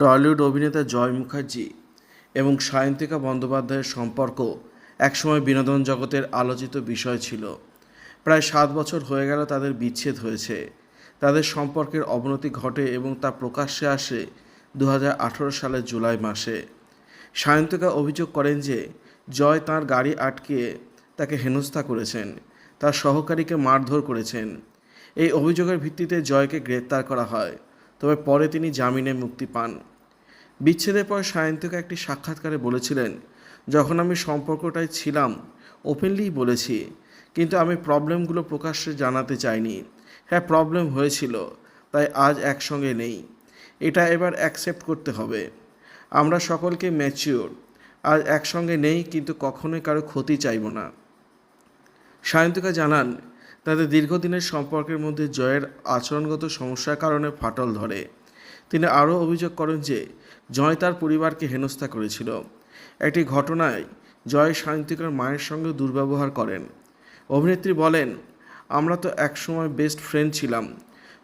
Tollywood অভিনেতা জয় মুখার্জি এবং সায়ন্তিকা বন্দ্যোপাধ্যায়ের সম্পর্ক একসময় বিনোদন জগতের আলোচিত বিষয় ছিল। প্রায় সাত বছর হয়ে গেল তাদের বিচ্ছেদ হয়েছে। তাদের সম্পর্কের অবনতি ঘটে এবং তা প্রকাশ্যে আসে দু হাজার আঠারো সালের জুলাই মাসে। সায়ন্তিকা অভিযোগ করেন যে, জয় তার গাড়ি আটকে তাকে হেনস্থা করেছেন, তার সহকারীকে মারধর করেছেন। এই অভিযোগের ভিত্তিতে জয়কে গ্রেপ্তার করা হয়, তবে পরে তিনি জামিনে মুক্তি পান। বিচ্ছেদের পর সায়ন্তিকা একটি সাক্ষাৎকারে বলেছিলেন, যখন আমি সম্পর্কটায় ছিলাম ওপেনলিই বলেছি, কিন্তু আমি প্রবলেমগুলো প্রকাশ্যে জানাতে চাইনি। হ্যাঁ প্রবলেম হয়েছিল, তাই আজ একসঙ্গে নেই। এটা এবার অ্যাকসেপ্ট করতে হবে। আমরা সকলকে ম্যাচিওর আজ একসঙ্গে নেই, কিন্তু কখনোই কারও ক্ষতি চাইব না। সায়ন্তিকা জানান, তাদের দীর্ঘদিনের সম্পর্কের মধ্যে জয়ের আচরণগত সমস্যার কারণে ফাটল ধরে। তিনি আরও অভিযোগ করেন যে জয় তার পরিবারকে হেনস্থা করেছিল। একটি ঘটনায় জয় সায়ন্তিকার মায়ের সঙ্গে দুর্ব্যবহার করেন। অভিনেত্রী বলেন, আমরা তো একসময় বেস্ট ফ্রেন্ড ছিলাম।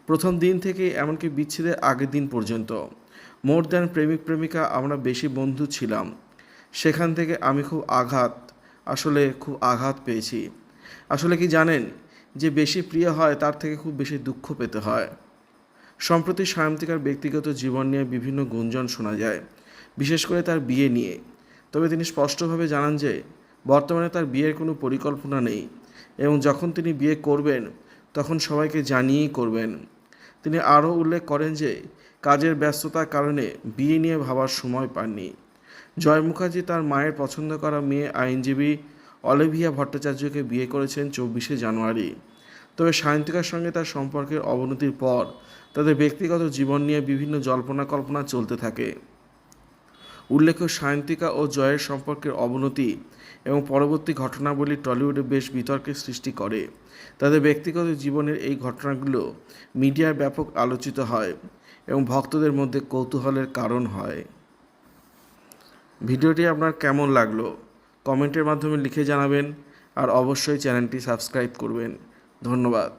প্রথম দিন থেকে এমনকি বিচ্ছেদের আগের দিন পর্যন্ত। মোর দ্যান প্রেমিক প্রেমিকা আমরা বেশি বন্ধু ছিলাম। সেখান থেকে আমি খুব আঘাত, আসলে খুব আঘাত পেয়েছি। আসলে কি জানেন, যে বেশি প্রিয় হয় তার থেকে খুব বেশি দুঃখ পেতে হয়। সম্প্রতি সায়ন্তিকার ব্যক্তিগত জীবন নিয়ে বিভিন্ন গুঞ্জন শোনা যায়, বিশেষ করে তার বিয়ে নিয়ে। তবে তিনি স্পষ্টভাবে জানান যে, বর্তমানে তার বিয়ের কোনো পরিকল্পনা নেই এবং যখন তিনি বিয়ে করবেন, তখন সবাইকে জানিয়েই করবেন। তিনি আরও উল্লেখ করেন যে, কাজের ব্যস্ততার কারণে বিয়ে নিয়ে ভাবার সময় পাননি। জয় মুখার্জি তার মায়ের পছন্দ করা মেয়ে আইনজীবী অলিভিয়া ভট্টাচার্যকে বিয়ে করেছেন চব্বিশে জানুয়ারি। তবে সায়ন্তিকার সঙ্গে তার সম্পর্কের অবনতির পর তাদের ব্যক্তিগত জীবন নিয়ে বিভিন্ন জল্পনা কল্পনা চলতে থাকে। উল্লেখ্য, সায়ন্তিকা ও জয়ের সম্পর্কের অবনতি এবং পরবর্তী ঘটনাবলী টলিউডে বেশ বিতর্কের সৃষ্টি করে। তাদের ব্যক্তিগত জীবনের এই ঘটনাগুলো মিডিয়ায় ব্যাপক আলোচিত হয় এবং ভক্তদের মধ্যে কৌতূহলের কারণ হয়। ভিডিওটি আপনার কেমন লাগল? কমেন্টের মাধ্যমে লিখে জানাবেন আর অবশ্যই চ্যানেলটি সাবস্ক্রাইব করবেন। ধন্যবাদ।